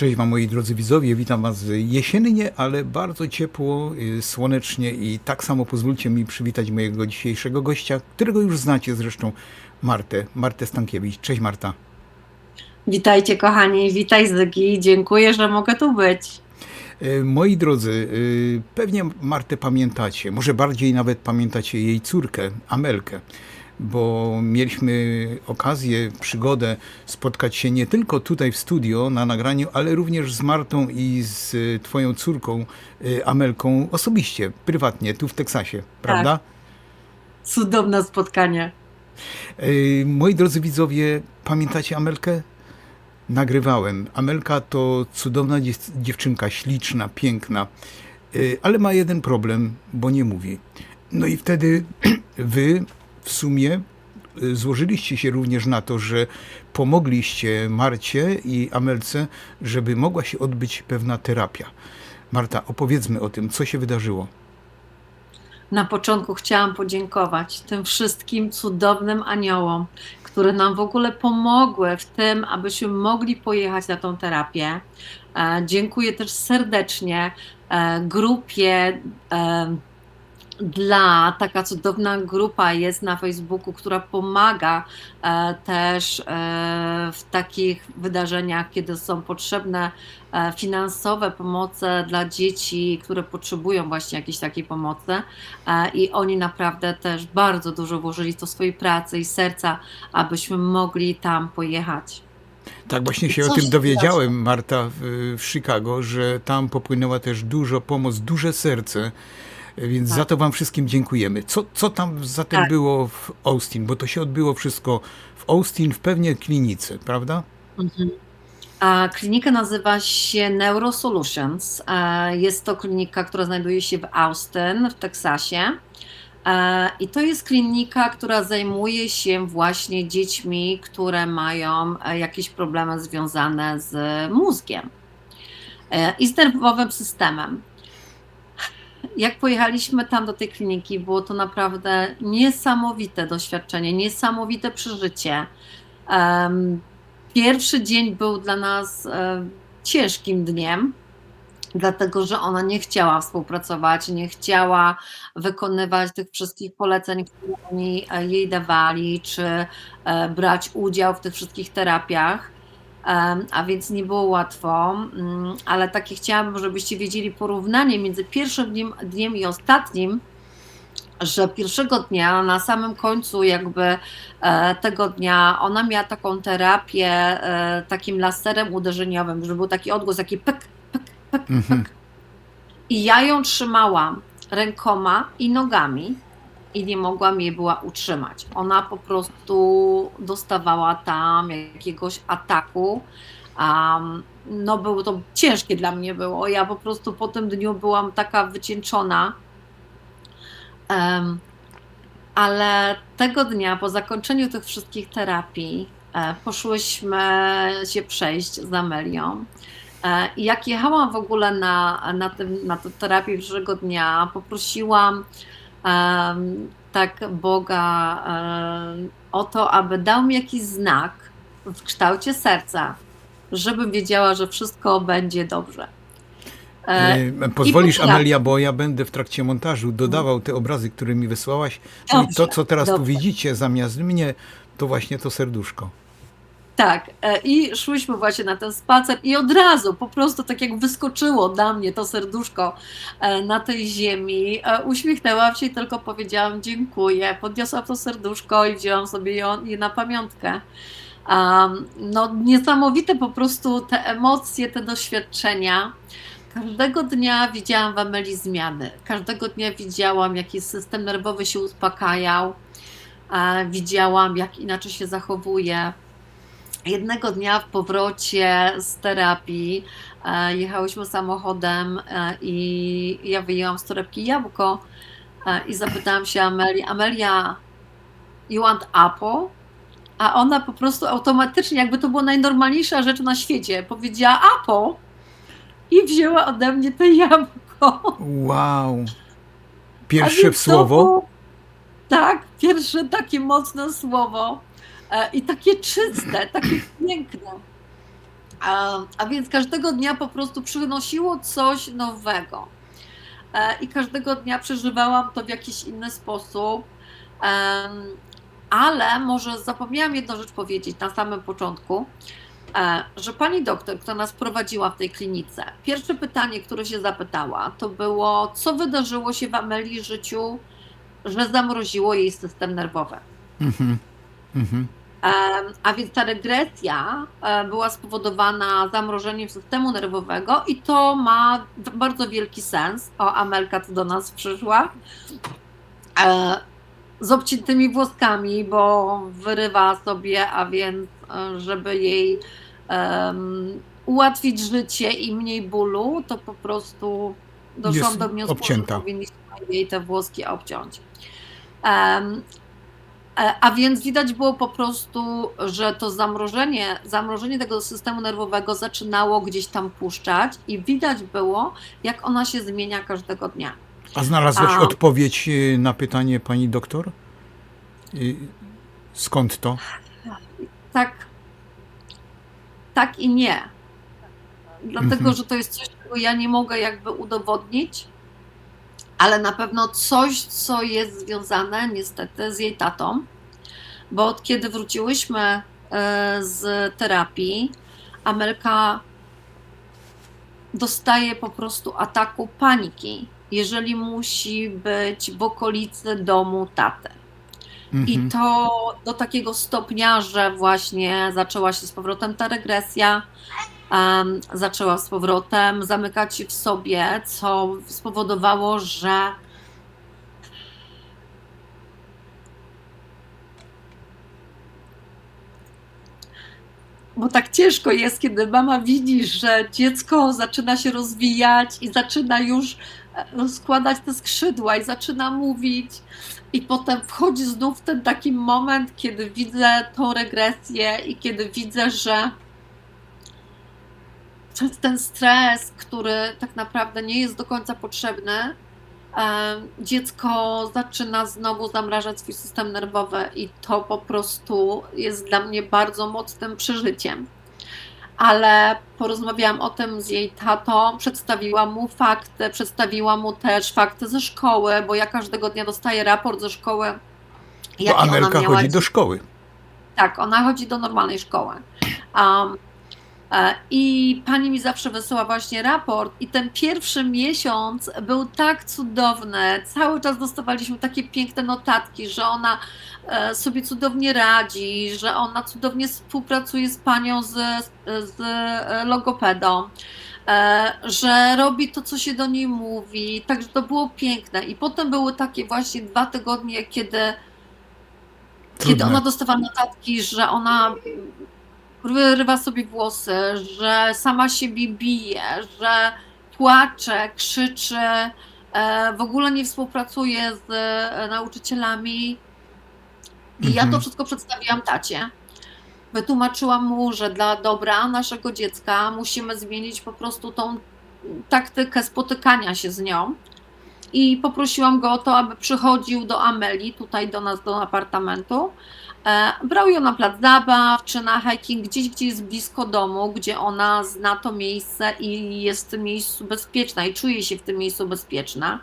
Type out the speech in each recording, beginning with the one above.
Cześć Wam moi drodzy widzowie, witam Was jesiennie, ale bardzo ciepło, y, słonecznie i tak samo pozwólcie mi przywitać mojego dzisiejszego gościa, którego już znacie zresztą, Martę, Martę Stankiewicz. Cześć Marta. Witajcie kochani, witaj Zygi, dziękuję, że mogę tu być. Y, Moi drodzy, y, pewnie Martę pamiętacie, może bardziej nawet pamiętacie jej córkę, Amelkę, bo mieliśmy okazję, przygodę spotkać się nie tylko tutaj w studio na nagraniu, ale również z Martą i z y, Twoją córką, y, Amelką, osobiście, prywatnie, tu w Teksasie, prawda? Cudowne spotkanie. Y, Moi drodzy widzowie, pamiętacie Amelkę? Nagrywałem. Amelka to cudowna dziew- dziewczynka, śliczna, piękna, ale ma jeden problem, bo nie mówi. No i wtedy wy w sumie y, złożyliście się również na to, że pomogliście Marcie i Amelce, żeby mogła się odbyć pewna terapia. Marta, opowiedzmy o tym, co się wydarzyło. Na początku chciałam podziękować tym wszystkim cudownym aniołom, które nam w ogóle pomogły w tym, abyśmy mogli pojechać na tą terapię. E, dziękuję też serdecznie e, grupie. Dla taka cudowna grupa jest na Facebooku, która pomaga e, też e, w takich wydarzeniach, kiedy są potrzebne e, finansowe pomoce dla dzieci, które potrzebują właśnie jakiejś takiej pomocy. E, I oni naprawdę też bardzo dużo włożyli do swojej pracy i serca, abyśmy mogli tam pojechać. Tak, właśnie się o coś tym się dowiedziałem, Marta, w, w Chicago, że tam popłynęła też dużo pomoc, duże serce, więc Tak. za to Wam wszystkim dziękujemy. Co, co tam zatem Tak. było w Austin? Bo to się odbyło wszystko w Austin, w pewnie klinice, prawda? Mhm. A klinika nazywa się Neurosolutions. E, Jest to klinika, która znajduje się w Austin, w Teksasie. E, I to jest klinika, która zajmuje się właśnie dziećmi, które mają e, jakieś problemy związane z mózgiem i z nerwowym systemem. Jak pojechaliśmy tam do tej kliniki, było to naprawdę niesamowite doświadczenie, niesamowite przeżycie. Pierwszy dzień był dla nas e, ciężkim dniem, dlatego że ona nie chciała współpracować, nie chciała wykonywać tych wszystkich poleceń, które oni e, jej dawali, czy e, brać udział w tych wszystkich terapiach. A więc nie było łatwo, mm, ale takie chciałabym, żebyście wiedzieli porównanie między pierwszym dniem, dniem i ostatnim, że pierwszego dnia, na samym końcu jakby e, tego dnia, ona miała taką terapię e, takim laserem uderzeniowym, że był taki odgłos, taki pyk, pyk, pyk, Mhm. pyk. I ja ją trzymałam rękoma i nogami i nie mogłam jej była utrzymać. Ona po prostu dostawała tam jakiegoś ataku. Um, no było to ciężkie dla mnie było. Ja po prostu po tym dniu byłam taka wycieńczona. Em, ale tego dnia, po zakończeniu tych wszystkich terapii, e, poszłyśmy się przejść z Amelią. E, I jak jechałam w ogóle na, na, tym, na tę terapię pierwszego dnia, poprosiłam tak Boga o to, aby dał mi jakiś znak w kształcie serca, żebym wiedziała, że wszystko będzie dobrze. E, Pozwolisz, Amelia, bo ja będę w trakcie montażu dodawał te obrazy, które mi wysłałaś. Czyli to, Dobrze, co teraz tu dobrze. widzicie zamiast mnie, to właśnie to serduszko. Tak, e, i szłyśmy właśnie na ten spacer i od razu po prostu tak jak wyskoczyło dla mnie to serduszko e, na tej ziemi, e, uśmiechnęłam się i tylko powiedziałam dziękuję, podniosłam to serduszko i wzięłam sobie je na pamiątkę. No niesamowite po prostu te emocje, te doświadczenia. Każdego dnia widziałam w Ameli zmiany. Każdego dnia widziałam, jak jej system nerwowy się uspokajał. Widziałam, jak inaczej się zachowuje. Jednego dnia w powrocie z terapii e, jechałyśmy samochodem e, i ja wyjęłam z torebki jabłko e, i zapytałam się Ameli, Amelia, you want apple? A ona po prostu automatycznie, jakby to była najnormalniejsza rzecz na świecie, powiedziała apple i wzięła ode mnie to jabłko. Wow. Pierwsze słowo. Tak, pierwsze takie mocne słowo i takie czyste, takie piękne. A, a więc każdego dnia po prostu przynosiło coś nowego. E, I każdego dnia przeżywałam to w jakiś inny sposób. Ale może zapomniałam jedną rzecz powiedzieć na samym początku, e, że pani doktor, która nas prowadziła w tej klinice, pierwsze pytanie, które się zapytała, to było, co wydarzyło się w Amelii życiu, że zamroziło jej system nerwowy. Mhm. Mhm. A więc ta regresja e, była spowodowana zamrożeniem systemu nerwowego i to ma bardzo wielki sens. O, Amelka tu do nas przyszła. E, Z obciętymi włoskami, bo wyrywa sobie, a więc e, żeby jej em, ułatwić życie i mniej bólu, to po prostu doszłam Jest do wniosku, obcięta. że powinniśmy jej te włoski obciąć. E, A więc widać było po prostu, że to zamrożenie, zamrożenie tego systemu nerwowego zaczynało gdzieś tam puszczać i widać było, jak ona się zmienia każdego dnia. A znalazłaś A- odpowiedź y, na pytanie pani doktor? Y, Skąd to? Tak, tak i nie. Dlatego, Mhm. że to jest coś, czego ja nie mogę jakby udowodnić, ale na pewno coś, co jest związane niestety z jej tatą, bo od kiedy wróciłyśmy e, z terapii, Amelka dostaje po prostu ataku paniki, jeżeli musi być w okolicy domu taty. I Mhm. to do takiego stopnia, że właśnie zaczęła się z powrotem ta regresja, em, zaczęła z powrotem zamykać się w sobie, co spowodowało, że bo tak ciężko jest, kiedy mama widzi, że dziecko zaczyna się rozwijać i zaczyna już e, rozkładać te skrzydła i zaczyna mówić. I potem wchodzi znów ten taki moment, kiedy widzę tą regresję i kiedy widzę, że ten stres, który tak naprawdę nie jest do końca potrzebny, dziecko zaczyna znowu zamrażać swój system nerwowy i to po prostu jest dla mnie bardzo mocnym przeżyciem. Ale porozmawiałam o tym z jej tatą, przedstawiłam mu fakty, przedstawiłam mu też fakty ze szkoły, bo ja każdego dnia dostaję raport ze szkoły. Bo Amelka chodzi do szkoły. tak, ona chodzi do normalnej szkoły. Um, e, I pani mi zawsze wysyła właśnie raport, i ten pierwszy miesiąc był tak cudowny. Cały czas dostawaliśmy takie piękne notatki, że ona e, sobie cudownie radzi, że ona cudownie współpracuje z panią z, z e, logopedą. e, Że robi to, co się do niej mówi, także to było piękne. I potem były takie właśnie dwa tygodnie, kiedy kiedy ona dostawała notatki, że ona wyrywa sobie włosy, że sama siebie bije, że płacze, krzyczy, e, w ogóle nie współpracuje z e, nauczycielami. I ja Mhm. to wszystko przedstawiłam tacie. Wytłumaczyłam mu, że dla dobra naszego dziecka musimy zmienić po prostu tą taktykę spotykania się z nią. I poprosiłam go o to, aby przychodził do Ameli, tutaj do nas, do apartamentu. E, brał ją na plac zabaw, czy na hiking, gdzieś, gdzie jest blisko domu, gdzie ona zna to miejsce i jest w tym miejscu bezpieczna i czuje się w tym miejscu bezpieczna.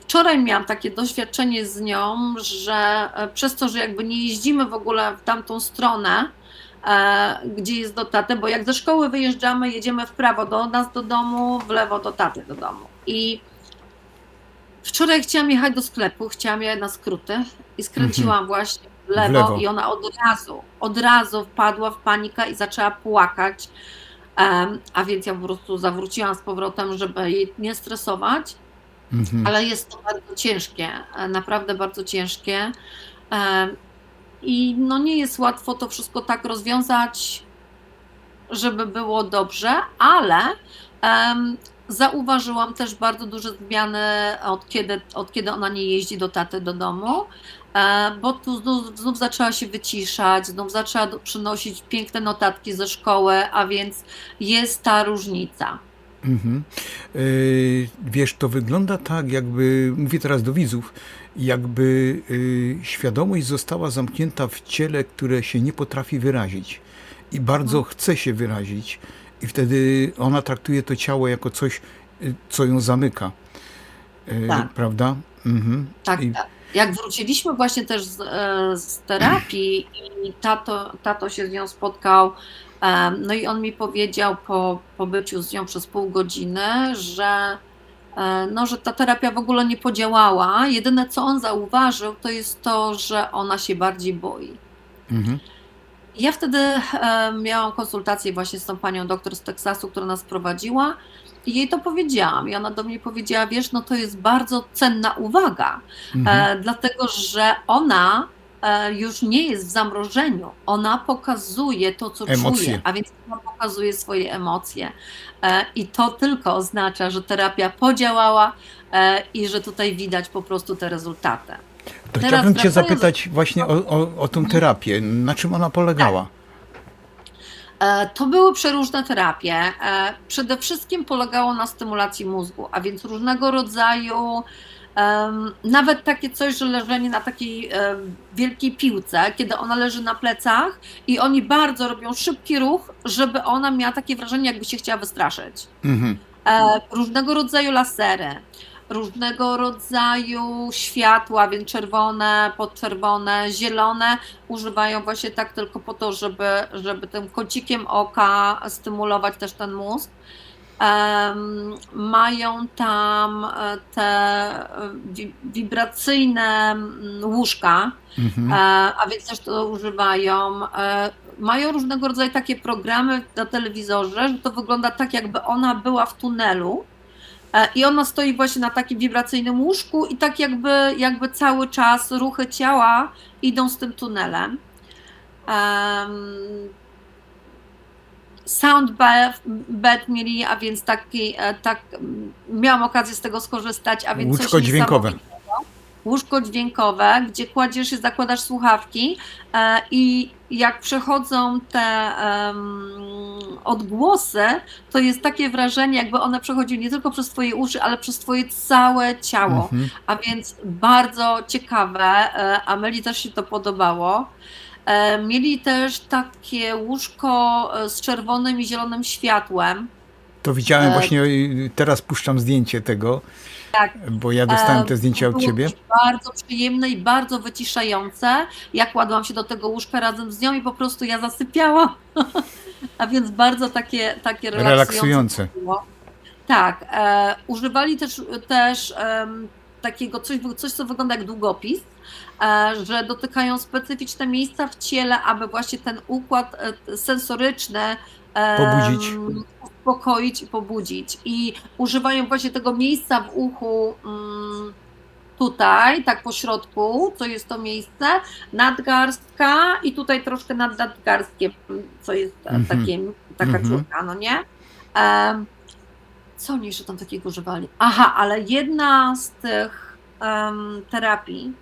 Wczoraj miałam takie doświadczenie z nią, że e, przez to, że jakby nie jeździmy w ogóle w tamtą stronę, e, gdzie jest do taty, bo jak ze szkoły wyjeżdżamy, jedziemy w prawo do nas do domu, w lewo do taty do domu. I wczoraj chciałam jechać do sklepu, chciałam jechać na skróty i skręciłam właśnie w lewo, lewo. i ona od razu, od razu wpadła w panikę i zaczęła płakać. Em, a więc ja po prostu zawróciłam z powrotem, żeby jej nie stresować. Mhm. Ale jest to bardzo ciężkie, e, naprawdę bardzo ciężkie. E, I no nie jest łatwo to wszystko tak rozwiązać, żeby było dobrze, ale em, zauważyłam też bardzo duże zmiany od kiedy, od kiedy ona nie jeździ do taty do domu, bo tu znów, znów zaczęła się wyciszać, znów zaczęła przynosić piękne notatki ze szkoły, a więc jest ta różnica. Mhm. Y, Wiesz, to wygląda tak, jakby, mówię teraz do widzów, jakby y, świadomość została zamknięta w ciele, które się nie potrafi wyrazić. i bardzo Mhm. chce się wyrazić i wtedy ona traktuje to ciało jako coś, co ją zamyka. Tak. Prawda? Mhm. Tak, I, tak. Jak wróciliśmy właśnie też z, e, z terapii i tato, tato się z nią spotkał, em, no i on mi powiedział po, po byciu z nią przez pół godziny, że, e, no, że ta terapia w ogóle nie podziałała. Jedyne co on zauważył, to jest to, że ona się bardziej boi. mhm. Ja wtedy e, miałam konsultację właśnie z tą panią doktor z Teksasu, która nas prowadziła i jej to powiedziałam. I ona do mnie powiedziała, wiesz, no to jest bardzo cenna uwaga, Mhm. e, dlatego że ona e, już nie jest w zamrożeniu. Ona pokazuje to, co Emocje. czuje, a więc ona pokazuje swoje emocje. E, I to tylko oznacza, że terapia podziałała i że tutaj widać po prostu te rezultaty. To Teraz chciałbym Cię zapytać właśnie o, o, o tą terapię. Na czym ona polegała? E, To były przeróżne terapie. E, Przede wszystkim polegało na stymulacji mózgu, a więc różnego rodzaju, nawet takie coś, że leżenie na takiej em, wielkiej piłce, kiedy ona leży na plecach i oni bardzo robią szybki ruch, żeby ona miała takie wrażenie, jakby się chciała wystraszyć. Mhm. E, różnego rodzaju lasery, różnego rodzaju światła, więc czerwone, podczerwone, zielone, używają właśnie tak tylko po to, żeby, żeby tym kącikiem oka stymulować też ten mózg. Em, mają tam e, te e, wi- wibracyjne łóżka, Mhm. E, a więc też to używają. Mają różnego rodzaju takie programy na telewizorze, że to wygląda tak, jakby ona była w tunelu. E, I ona stoi właśnie na takim wibracyjnym łóżku, i tak jakby, jakby cały czas ruchy ciała idą z tym tunelem. Em, Sound bath, bed mieli, a więc taki, e, tak, miałam okazję z tego skorzystać, a więc Łóżko coś dźwiękowe. niesamowitego. Łóżko dźwiękowe, gdzie kładziesz i zakładasz słuchawki e, i jak przechodzą te em, odgłosy, to jest takie wrażenie, jakby one przechodziły nie tylko przez twoje uszy, ale przez twoje całe ciało. Mhm. A więc bardzo ciekawe. e, Ameli też się to podobało. E, Mieli też takie łóżko z czerwonym i zielonym światłem. To widziałem właśnie, teraz puszczam zdjęcie tego, Tak. bo ja dostałem te zdjęcia od Ciebie. Bardzo przyjemne i bardzo wyciszające. Ja kładłam się do tego łóżka razem z nią i po prostu ja zasypiałam. A więc bardzo takie, takie relaksujące. Relaksujące. Tak. E, używali też, też takiego coś, coś, co wygląda jak długopis, e, że dotykają specyficzne miejsca w ciele, aby właśnie ten układ e, sensoryczny Pobudzić. uspokoić i pobudzić. I używają właśnie tego miejsca w uchu mm, tutaj, tak po środku, co jest to miejsce, nadgarstka i tutaj troszkę nad nadgarstkiem, co jest e, Mhm. takie, taka Mhm. dziurka, no nie? Co oni jeszcze tam takiego używali? Aha, ale jedna z tych em, terapii,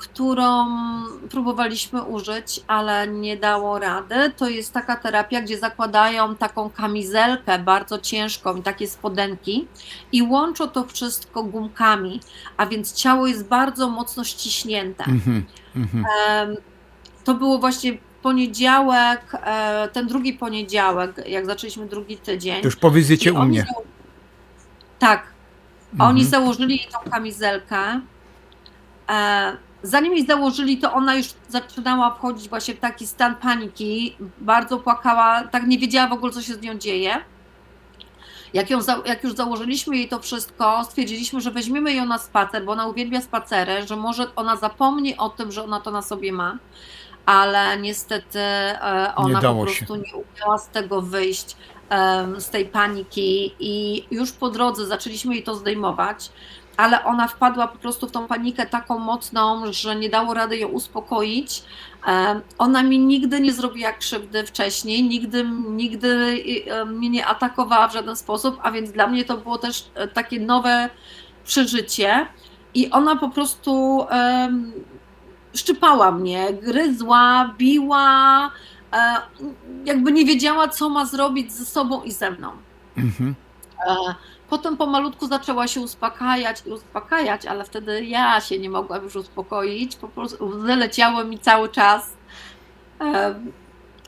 którą próbowaliśmy użyć, ale nie dało rady, to jest taka terapia, gdzie zakładają taką kamizelkę bardzo ciężką i takie spodenki i łączą to wszystko gumkami, a więc ciało jest bardzo mocno ściśnięte. Mhm. Mhm. Em, To było właśnie poniedziałek, e, ten drugi poniedziałek, jak zaczęliśmy drugi tydzień. To już po wizycie u mnie. Tak, oni Mhm. założyli jej tą kamizelkę. Zanim jej założyli, to ona już zaczynała wchodzić właśnie w taki stan paniki. Bardzo płakała, tak nie wiedziała w ogóle, co się z nią dzieje. Jak, ją jak już założyliśmy jej to wszystko, stwierdziliśmy, że weźmiemy ją na spacer, bo ona uwielbia spacery, że może ona zapomni o tym, że ona to na sobie ma, ale niestety e, ona po dało się. prostu nie umiała z tego wyjść, z tej paniki i już po drodze zaczęliśmy jej to zdejmować, ale ona wpadła po prostu w tą panikę taką mocną, że nie dało rady ją uspokoić. Ona mi nigdy nie zrobiła krzywdy wcześniej, nigdy, nigdy e, mnie nie atakowała w żaden sposób, a więc dla mnie to było też e, takie nowe przeżycie. I ona po prostu em, szczypała mnie, gryzła, biła, e, jakby nie wiedziała, co ma zrobić ze sobą i ze mną. Mhm. Potem pomalutku zaczęła się uspokajać i uspokajać, ale wtedy ja się nie mogłam już uspokoić. Po prostu łzy mi cały czas.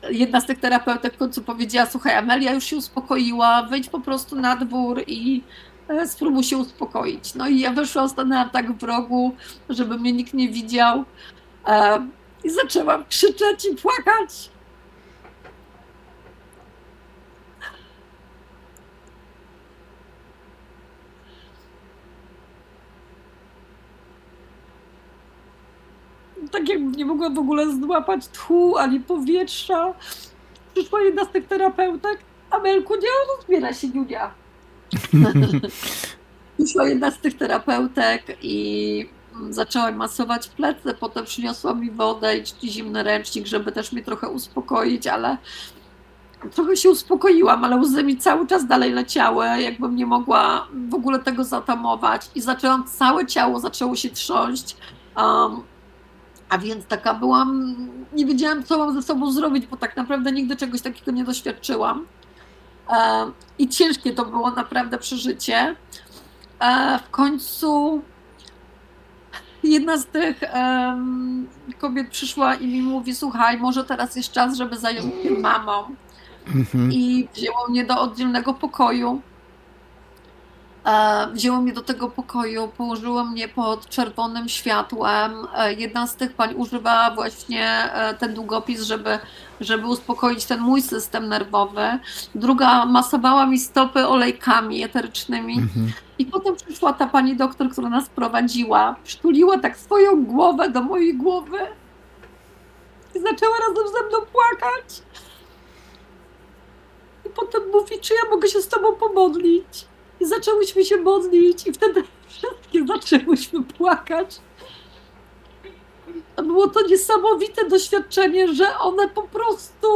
Jedna z tych terapeutek w końcu powiedziała: Słuchaj, Amelia już się uspokoiła, wyjdź po prostu na dwór i e, spróbuj się uspokoić. No i ja wyszłam, stanęłam tak w rogu, żeby mnie nikt nie widział. I zaczęłam krzyczeć i płakać. Tak jakbym nie mogła w ogóle złapać tchu ani powietrza. Przyszła jedna z tych terapeutek, Amelku, nie rozbiera się Julia. Przyszła jedna z tych terapeutek i zaczęła masować plecy, potem przyniosła mi wodę i zimny ręcznik, żeby też mnie trochę uspokoić, ale trochę się uspokoiłam, ale łzy mi cały czas dalej leciały, jakbym nie mogła w ogóle tego zatamować i zaczęłam, całe ciało zaczęło się trząść. Um, a więc taka byłam, nie wiedziałam, co mam ze sobą zrobić, bo tak naprawdę nigdy czegoś takiego nie doświadczyłam. E, I ciężkie to było naprawdę przeżycie. E, w końcu jedna z tych kobiet przyszła i mi mówi: Słuchaj, może teraz jest czas, żeby zająć się mamą. Mhm. I wzięło mnie do oddzielnego pokoju. E, Wzięło mnie do tego pokoju, położyło mnie pod czerwonym światłem. E, Jedna z tych pań używała właśnie e, ten długopis, żeby, żeby uspokoić ten mój system nerwowy. Druga masowała mi stopy olejkami eterycznymi. Mhm. I potem przyszła ta pani doktor, która nas prowadziła, przytuliła tak swoją głowę do mojej głowy i zaczęła razem ze mną płakać. I potem mówi, czy ja mogę się z tobą pomodlić. I zaczęłyśmy się modlić i wtedy wszystkie zaczęłyśmy płakać. Było to niesamowite doświadczenie, że one po prostu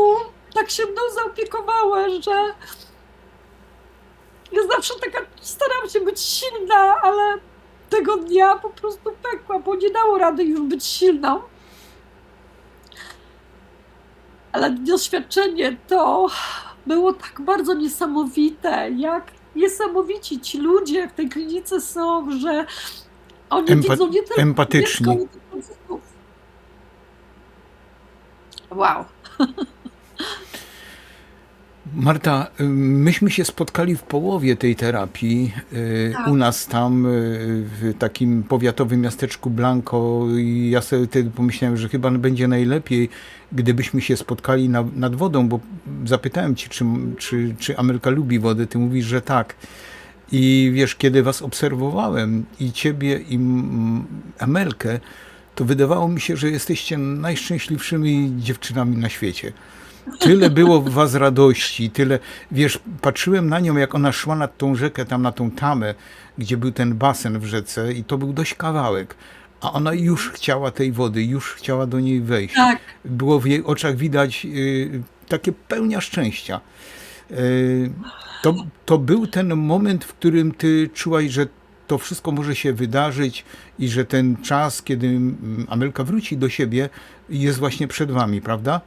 tak się mną zaopiekowały, że ja zawsze taka staram się być silna, ale tego dnia po prostu pekła, bo nie dało rady już być silną. Ale doświadczenie to było tak bardzo niesamowite, jak niesamowici ci ludzie w tej klinice są, że oni Empa- widzą nie tylko empatyczni. dziecko. Wow. Marta, y, myśmy się spotkali w połowie tej terapii y, Tak. u nas tam y, w takim powiatowym miasteczku Blanco i ja sobie wtedy pomyślałem, że chyba będzie najlepiej, gdybyśmy się spotkali na, nad wodą, bo zapytałem cię, czy, czy, czy Amelka lubi wodę, ty mówisz, że tak. I wiesz, kiedy was obserwowałem i ciebie i Amelkę, to wydawało mi się, że jesteście najszczęśliwszymi dziewczynami na świecie. Tyle było w was radości, tyle, wiesz, patrzyłem na nią, jak ona szła nad tą rzekę, tam na tą tamę, gdzie był ten basen w rzece i to był dość kawałek, a ona już chciała tej wody, już chciała do niej wejść. Tak. Było w jej oczach widać y, takie pełnia szczęścia. Y, to, to był ten moment, w którym ty czułaś, że to wszystko może się wydarzyć i że ten czas, kiedy mm, Amelka wróci do siebie, jest właśnie przed wami, prawda?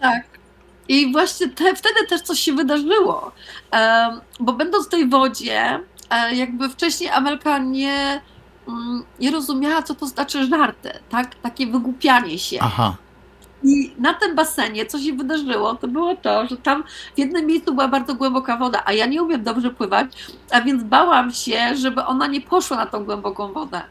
Tak. I właśnie te, wtedy też coś się wydarzyło. Bo będąc w tej wodzie, e, jakby wcześniej Amelka nie, mm, nie rozumiała, co to znaczy żarty, tak? Takie wygłupianie się. Aha. I na tym basenie, co się wydarzyło, to było to, że tam w jednym miejscu była bardzo głęboka woda, a ja nie umiem dobrze pływać, a więc bałam się, żeby ona nie poszła na tą głęboką wodę.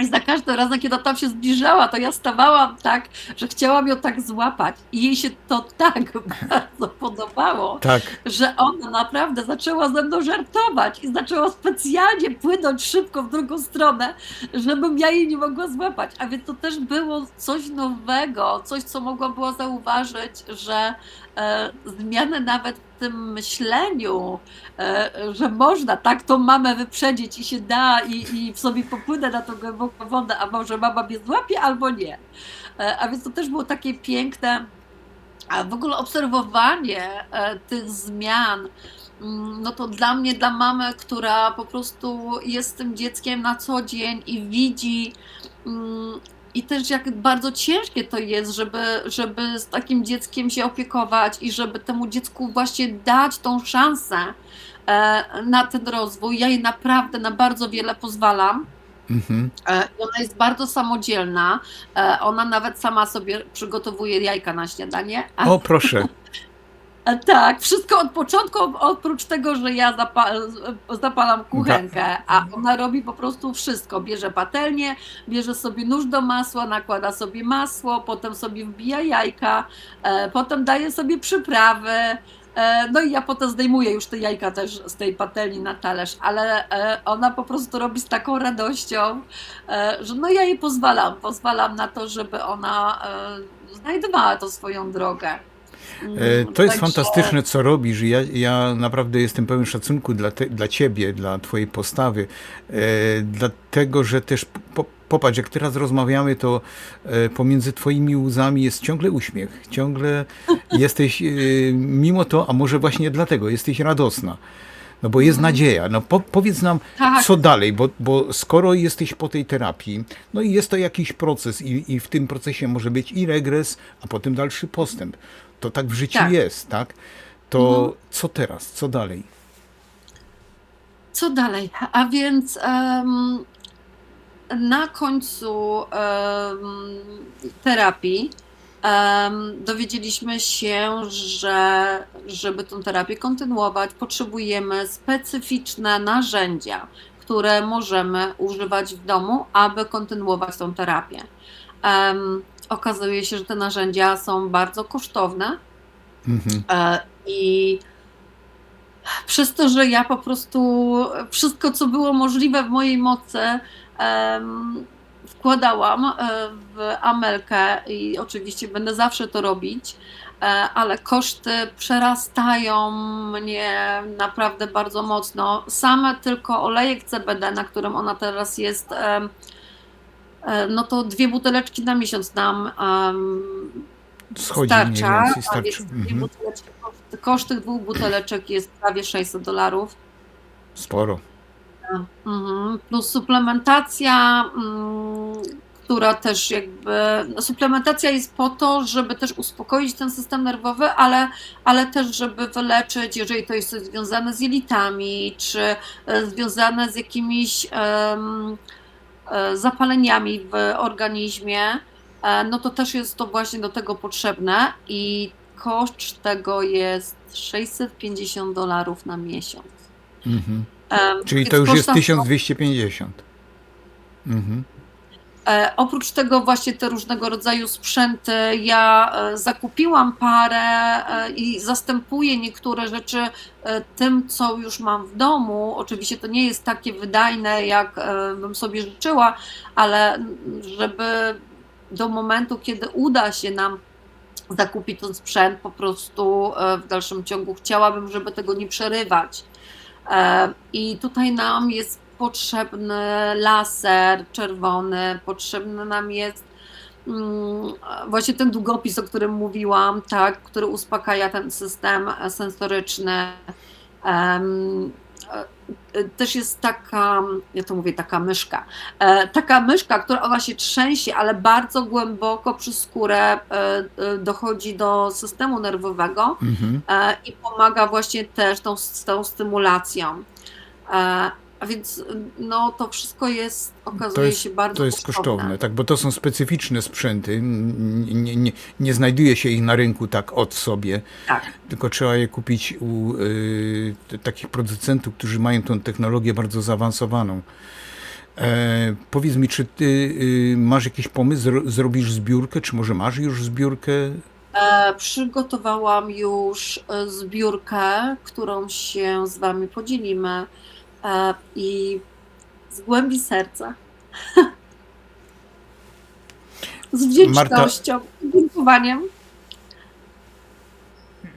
I za każdym razem, kiedy tam się zbliżała, to ja stawałam tak, że chciałam ją tak złapać. I jej się to tak bardzo podobało, Tak. że ona naprawdę zaczęła ze mną żartować i zaczęła specjalnie płynąć szybko w drugą stronę, żebym ja jej nie mogła złapać. A więc to też było coś nowego, coś, co mogłam była zauważyć, że e, zmiany nawet w tym myśleniu, e, że można tak tą mamę wyprzedzić i się da i, i w sobie popłynę na tą głęboką wodę, a może mama mnie złapie albo nie. E, a więc to też było takie piękne, a w ogóle obserwowanie tych zmian, mm, no to dla mnie, dla mamy, która po prostu jest tym dzieckiem na co dzień i widzi, mm, i też jak bardzo ciężkie to jest, żeby, żeby z takim dzieckiem się opiekować i żeby temu dziecku właśnie dać tą szansę e, na ten rozwój. Ja jej naprawdę na bardzo wiele pozwalam. Mhm. E, Ona jest bardzo samodzielna. E, Ona nawet sama sobie przygotowuje jajka na śniadanie. O, proszę. a tak, wszystko od początku, oprócz tego, że ja zapa zapalam kuchenkę, a ona robi po prostu wszystko. Bierze patelnię, bierze sobie nóż do masła, nakłada sobie masło, potem sobie wbija jajka, e, potem daje sobie przyprawy. E, no i ja potem zdejmuję już te jajka też z tej patelni na talerz, ale e, ona po prostu robi z taką radością, e, że no ja jej pozwalam, pozwalam na to, żeby ona e, znajdowała tą swoją drogę. Mm, E, To jest także- fantastyczne, co robisz. Ja, ja naprawdę jestem pełen szacunku dla, te, dla ciebie, dla twojej postawy, e, dlatego że też po, popatrz, jak teraz rozmawiamy, to e, pomiędzy twoimi łzami jest ciągle uśmiech, ciągle jesteś, mimo to, a może właśnie dlatego, jesteś radosna. No bo jest nadzieja. No po, powiedz nam, Tak. co dalej, bo, bo skoro jesteś po tej terapii, no i jest to jakiś proces i, i w tym procesie może być i regres, a potem dalszy postęp. To tak w życiu Tak. jest, tak? To Mhm. co teraz, co dalej? Co dalej? A więc em, na końcu em, terapii em, dowiedzieliśmy się, że żeby tą terapię kontynuować, potrzebujemy specyficzne narzędzia, które możemy używać w domu, aby kontynuować tą terapię. Em, okazuje się, że te narzędzia są bardzo kosztowne. Mhm. E, I przez to, że ja po prostu wszystko, co było możliwe w mojej mocy, wkładałam e, w Amelkę i oczywiście będę zawsze to robić, e, ale koszty przerastają mnie naprawdę bardzo mocno. Same tylko olejek CBD, na którym ona teraz jest, no to dwie buteleczki na miesiąc nam em, Schodzi starcza, więcej, a starczy. więc dwie Mhm. buteleczki, koszt, tych dwóch buteleczek jest prawie 600 dolarów. Sporo. Mhm. Plus suplementacja, mm, która też jakby. No suplementacja jest po to, żeby też uspokoić ten system nerwowy, ale, ale też, żeby wyleczyć, jeżeli to jest coś związane z jelitami, czy e, związane z jakimiś e, zapaleniami w organizmie, e, no to też jest to właśnie do tego potrzebne i koszt tego jest 650 dolarów na miesiąc. Mhm. Em, Czyli to już jest koszta- 1250. Mhm. E, oprócz tego właśnie te różnego rodzaju sprzęty, ja e, zakupiłam parę e, i zastępuję niektóre rzeczy tym, co już mam w domu. Oczywiście to nie jest takie wydajne, jak bym sobie życzyła, ale żeby do momentu, kiedy uda się nam zakupić ten sprzęt, po prostu w dalszym ciągu chciałabym, żeby tego nie przerywać. I tutaj nam jest potrzebny laser czerwony, potrzebny nam jest mm, właśnie ten długopis, o którym mówiłam, tak, który uspokaja ten system e, sensoryczny. Em, e, Też jest taka, ja to mówię, taka myszka. E, Taka myszka, która ona się trzęsie, ale bardzo głęboko przez skórę e, e, dochodzi do systemu nerwowego Mhm. e, i pomaga właśnie też tą, tą stymulacją. A więc no, to wszystko jest, okazuje jest- się bardzo To jest kosztowne, tak, bo to są specyficzne sprzęty. Nie, nie, nie znajduje się ich na rynku tak od sobie, Tak. tylko trzeba je kupić u y, takich producentów, którzy mają tą technologię bardzo zaawansowaną. E, powiedz mi, czy ty y, masz jakiś pomysł, zro, zrobisz zbiórkę, czy może masz już zbiórkę? E, Przygotowałam już e, zbiórkę, którą się z Wami podzielimy i z głębi serca. Z wdzięcznością, z dziękowaniem.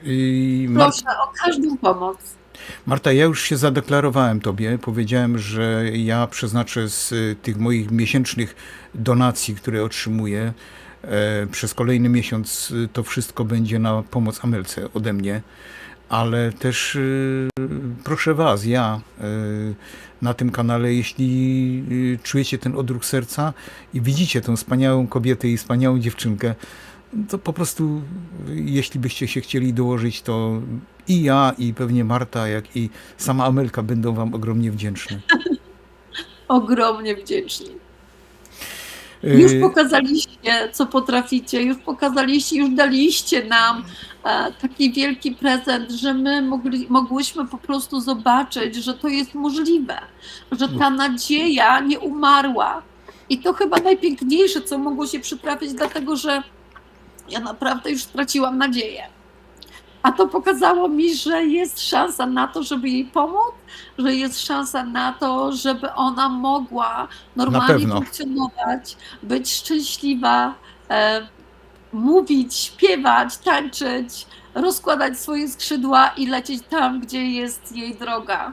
Y, Mar- Proszę o każdą pomoc. Marta, ja już się zadeklarowałem Tobie. Powiedziałem, że ja przeznaczę z y, tych moich miesięcznych donacji, które otrzymuję, e, przez kolejny miesiąc y, to wszystko będzie na pomoc Amelce ode mnie. Ale też y, proszę Was, ja y, na tym kanale, jeśli y, czujecie ten odruch serca i widzicie tą wspaniałą kobietę i wspaniałą dziewczynkę, to po prostu, jeśli byście się chcieli dołożyć, to i ja, i pewnie Marta, jak i sama Amelka będą Wam ogromnie wdzięczne. ogromnie wdzięczni. Już pokazaliście, co potraficie, już pokazaliście, już daliście nam taki wielki prezent, że my mogli, mogłyśmy po prostu zobaczyć, że to jest możliwe, że ta nadzieja nie umarła. I to chyba najpiękniejsze, co mogło się przytrafić, dlatego że ja naprawdę już straciłam nadzieję. A to pokazało mi, że jest szansa na to, żeby jej pomóc, że jest szansa na to, żeby ona mogła normalnie funkcjonować, być szczęśliwa, e, mówić, śpiewać, tańczyć, rozkładać swoje skrzydła i lecieć tam, gdzie jest jej droga.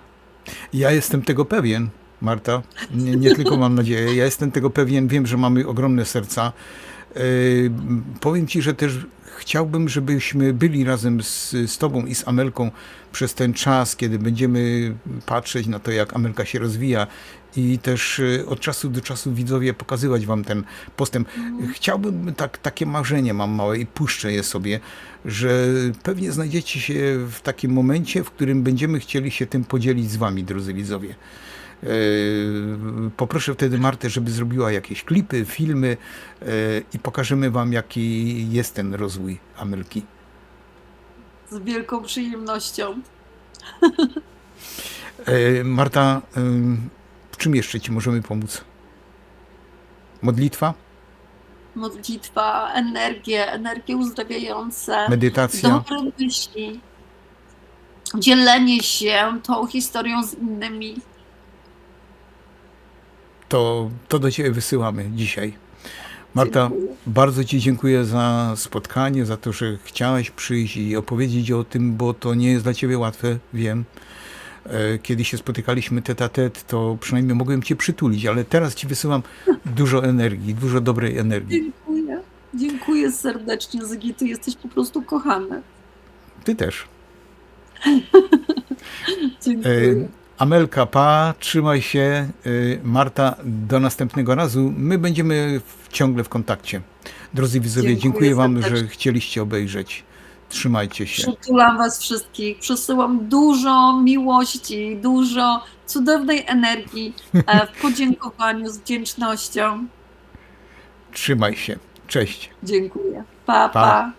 Ja jestem tego pewien, Marta. Nie, nie tylko mam nadzieję. Ja jestem tego pewien. Wiem, że mamy ogromne serca. Yy, powiem Ci, że też chciałbym, żebyśmy byli razem z, z Tobą i z Amelką przez ten czas, kiedy będziemy patrzeć na to, jak Amelka się rozwija i też yy, od czasu do czasu widzowie pokazywać Wam ten postęp. Chciałbym, tak, takie marzenie mam małe i puszczę je sobie, że pewnie znajdziecie się w takim momencie, w którym będziemy chcieli się tym podzielić z Wami, drodzy widzowie. Yy, Poproszę wtedy Martę, żeby zrobiła jakieś klipy, filmy yy, i pokażemy Wam, jaki jest ten rozwój Amelki. Z wielką przyjemnością. Yy, Marta, w czym jeszcze Ci możemy pomóc? Modlitwa, Modlitwa, energię, energie uzdrawiające. medytacja. dobre myśli, dzielenie się tą historią z innymi. To, to do Ciebie wysyłamy dzisiaj. Marta, bardzo Ci dziękuję za spotkanie, za to, że chciałaś przyjść i opowiedzieć o tym, bo to nie jest dla Ciebie łatwe, wiem. E, Kiedy się spotykaliśmy tet a tet, to przynajmniej mogłem Cię przytulić, ale teraz Ci wysyłam dużo energii, dużo dobrej energii. Dziękuję. Dziękuję serdecznie, Zygi. Ty jesteś po prostu kochany. Ty też. Dziękuję. E, Amelka, pa, trzymaj się. E, Marta, do następnego razu. My będziemy w, ciągle w kontakcie. Drodzy widzowie, Dziękuję dziękuję Wam, że chcieliście obejrzeć. Trzymajcie się. Przytulam Was wszystkich. Przesyłam dużo miłości, dużo cudownej energii e, w podziękowaniu z wdzięcznością. Trzymaj się. Cześć. Dziękuję. Pa, Pa. pa.